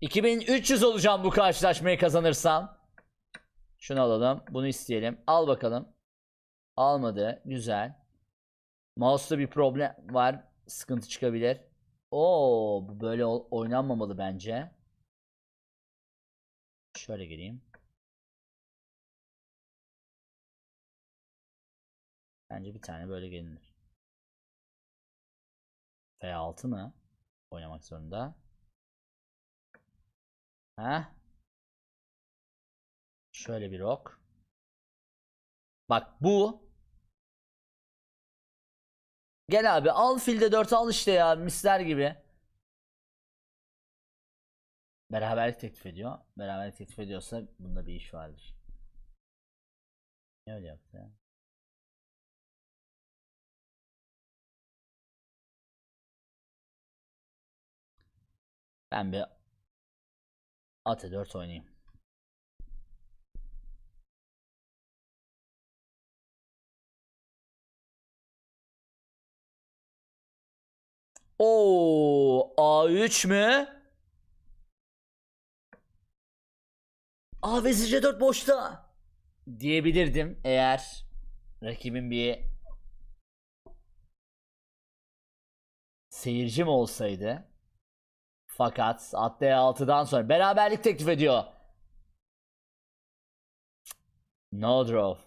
2300 olacağım bu karşılaşmayı kazanırsam. Şunu alalım. Bunu isteyelim. Al bakalım. Almadı. Güzel. Mouse'da bir problem var. Sıkıntı çıkabilir. Oo, bu böyle oynanmamalı bence. Şöyle geleyim. Bence bir tane böyle gelinir. F6 mı? Oynamak zorunda. Ha? Şöyle bir ok. Bak bu. Gel abi al filde 4 al işte ya misler gibi. Beraberlik teklif ediyor. Beraberlik teklif ediyorsa bunda bir iş vardır. Ne öyle yaptı ya? Ben bir at 4 oynayayım. Oo, A3 mü? A ve Zece 4 boşta. Diyebilirdim eğer rakibin bir seyircim olsaydı. Fakat at D6'dan sonra beraberlik teklif ediyor. No draw.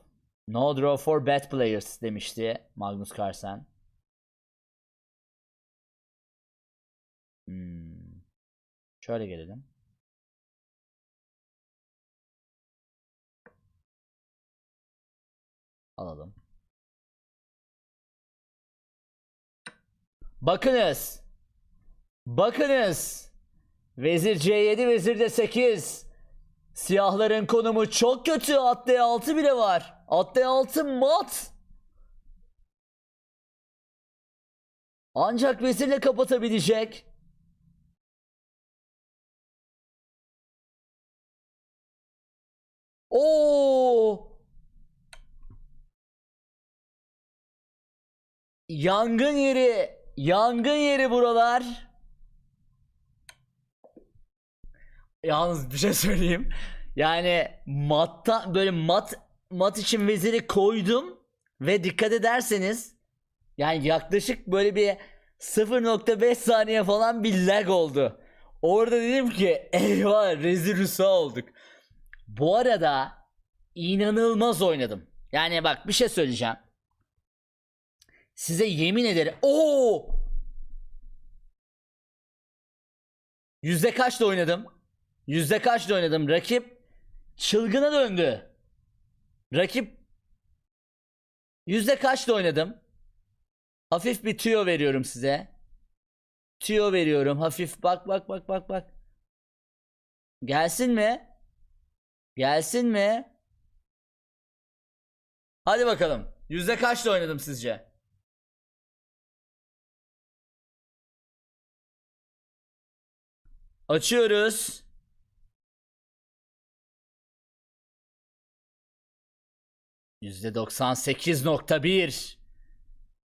No draw for bad players demişti Magnus Carlsen. Hmm. Şöyle gelelim. Alalım. Bakınız. Bakınız. Vezir C7, vezir de 8. Siyahların konumu çok kötü. At D6 bile var. At D6 mat. Ancak vezirle kapatabilecek. Oo! Yangın yeri, yangın yeri buralar. Yalnız bir şey söyleyeyim. Yani matta böyle mat mat için veziri koydum ve dikkat ederseniz yani yaklaşık böyle bir 0.5 saniye falan bir lag oldu. Orada dedim ki eyvah rezil rüsva olduk. Bu arada inanılmaz oynadım. Yani bak bir şey söyleyeceğim. Size yemin ederim. Oo! Yüzde kaçla oynadım? Yüzde kaçla oynadım? Rakip çılgına döndü. Rakip yüzde kaçla oynadım? Hafif bir tüyo veriyorum size. Tüyo veriyorum. Hafif bak bak bak bak bak. Gelsin mi? Gelsin mi? Hadi bakalım. Yüzde kaçla oynadım sizce? Açıyoruz. 98.1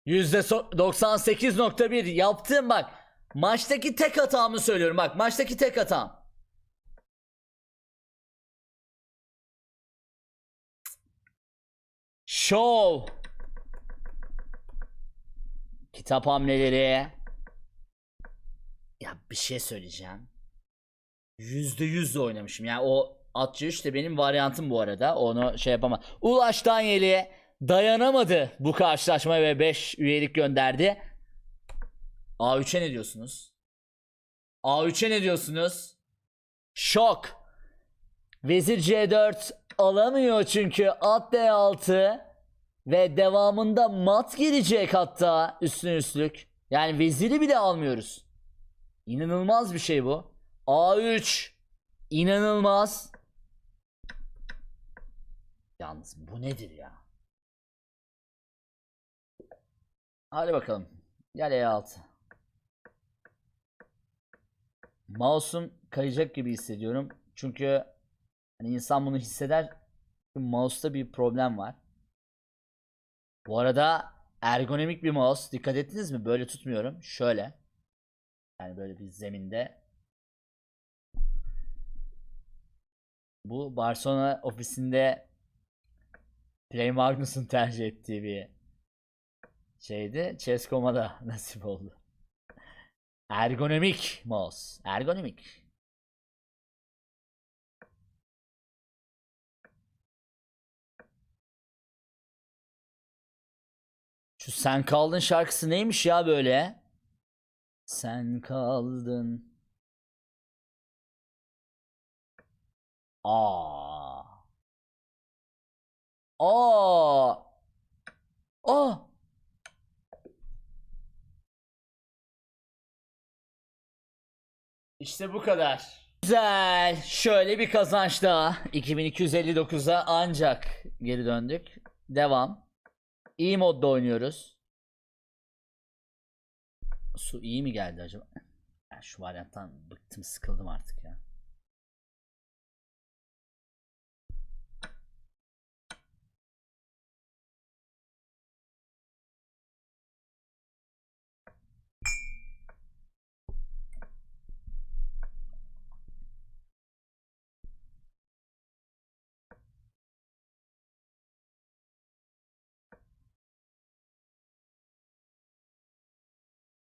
Yüzde so- 98.1 yaptım bak. Maçtaki tek hatamı söylüyorum bak. Maçtaki tek hatam. Show. Kitap hamleleri. Ya bir şey söyleyeceğim. Yüzde yüz oynamışım. Yani o atçı işte benim varyantım bu arada. Onu şey yapamam. Ulaş Danieli dayanamadı bu karşılaşmaya ve 5 üyelik gönderdi. A3'e ne diyorsunuz? A3'e ne diyorsunuz? Şok. Vezir C4 alamıyor çünkü at D6 ve devamında mat gelecek hatta üstüne üstlük. Yani veziri bile almıyoruz. İnanılmaz bir şey bu. A3 inanılmaz. Yalnız bu nedir ya? Hadi bakalım. Gel E6. Mouse'um kayacak gibi hissediyorum. Çünkü hani insan bunu hisseder. Mouse'da bir problem var. Bu arada ergonomik bir mouse. Dikkat ettiniz mi? Böyle tutmuyorum. Şöyle. Yani böyle bir zeminde. Bu Barcelona ofisinde Play Magnus'un tercih ettiği bir şeydi. Chess.com'a da nasip oldu. Ergonomik mouse. Ergonomik. Şu Sen Kaldın şarkısı neymiş ya böyle? Sen kaldın. Aa. Aa. Aa. İşte bu kadar. Güzel. Şöyle bir kazanç daha. 2259'a ancak geri döndük. Devam. İyi modda oynuyoruz. Su iyi mi geldi acaba? Ya şu varyanttan bıktım sıkıldım artık ya.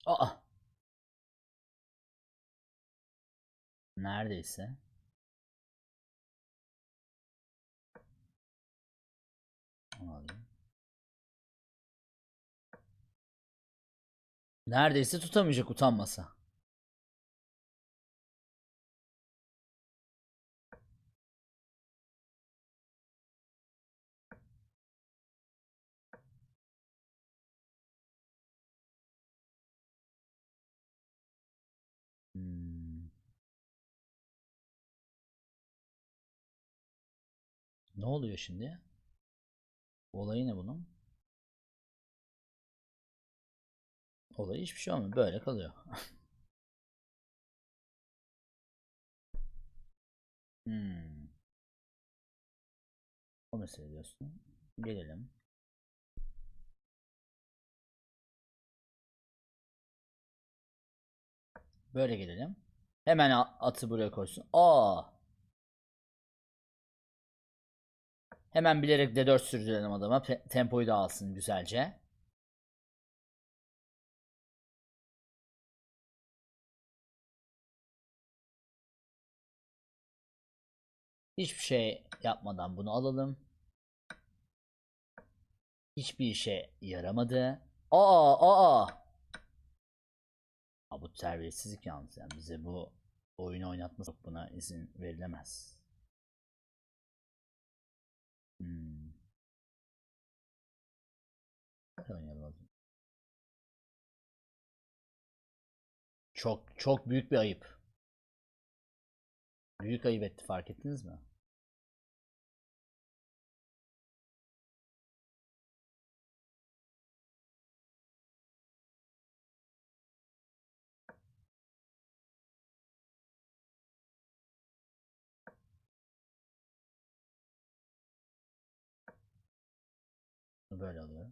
Aa. Neredeyse. Neredeyse tutamayacak utanmasa. Ne oluyor şimdi? Olayı ne bunun? Olayı hiçbir şey olmuyor. Böyle kalıyor. hmm. O mesele diyorsun. Gelelim. Böyle gelelim. Hemen atı buraya koysun. Aa. Hemen bilerek D4 sürdürelim adama. Tempoyu da alsın güzelce. Hiçbir şey yapmadan bunu alalım. Hiçbir işe yaramadı. Aa aa. Aa, bu terbiyesizlik yalnız yani bize bu oyunu oynatması buna izin verilemez. Hmm. Çok çok büyük bir ayıp. Büyük ayıp etti fark ettiniz mi? Böyle oluyor.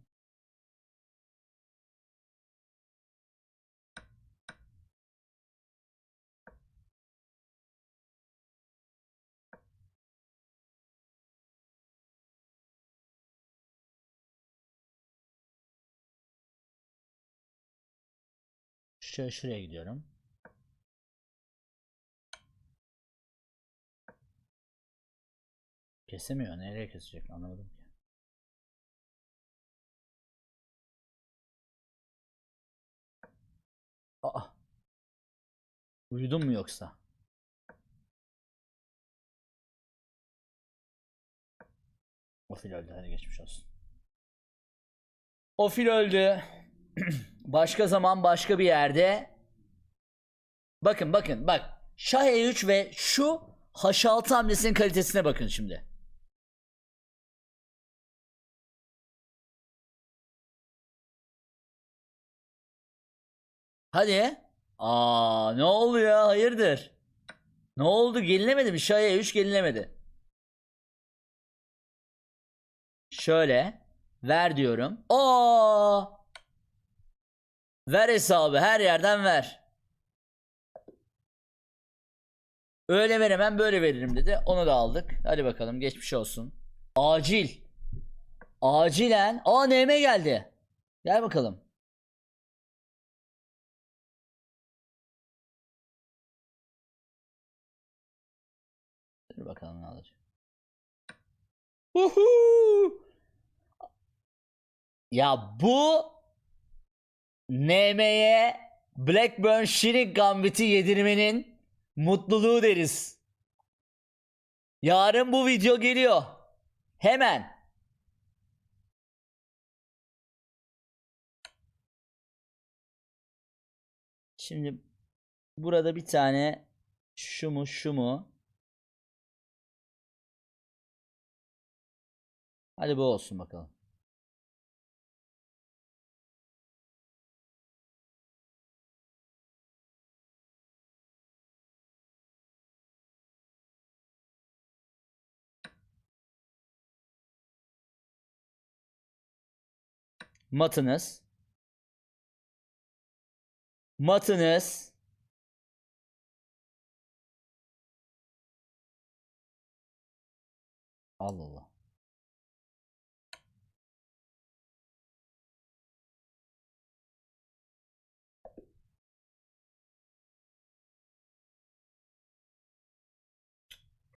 Şöyle şuraya gidiyorum. Kesemiyor. Nereye kesecek? Anlamadım Uyudun mu yoksa? O fil öldü. Hadi geçmiş olsun. O fil öldü. başka zaman başka bir yerde. Bakın bakın bak. Şah E3 ve şu H6 hamlesinin kalitesine bakın şimdi. Hadi. Aa ne oldu ya? Hayırdır? Ne oldu? Gelinemedi mi? Şah E3 gelinemedi. Şöyle ver diyorum. Aa! Ver hesabı her yerden ver. Öyle veremem böyle veririm dedi. Onu da aldık. Hadi bakalım geçmiş olsun. Acil. Acilen. Aa NM geldi. Gel bakalım. Dur bakalım ne alacak. Uhu! Ya bu NM'ye Blackburn Shirin Gambit'i yedirmenin mutluluğu deriz. Yarın bu video geliyor. Hemen. Şimdi burada bir tane şu mu şu mu? Hadi bu olsun bakalım. Matınız. Matınız. Allah Allah.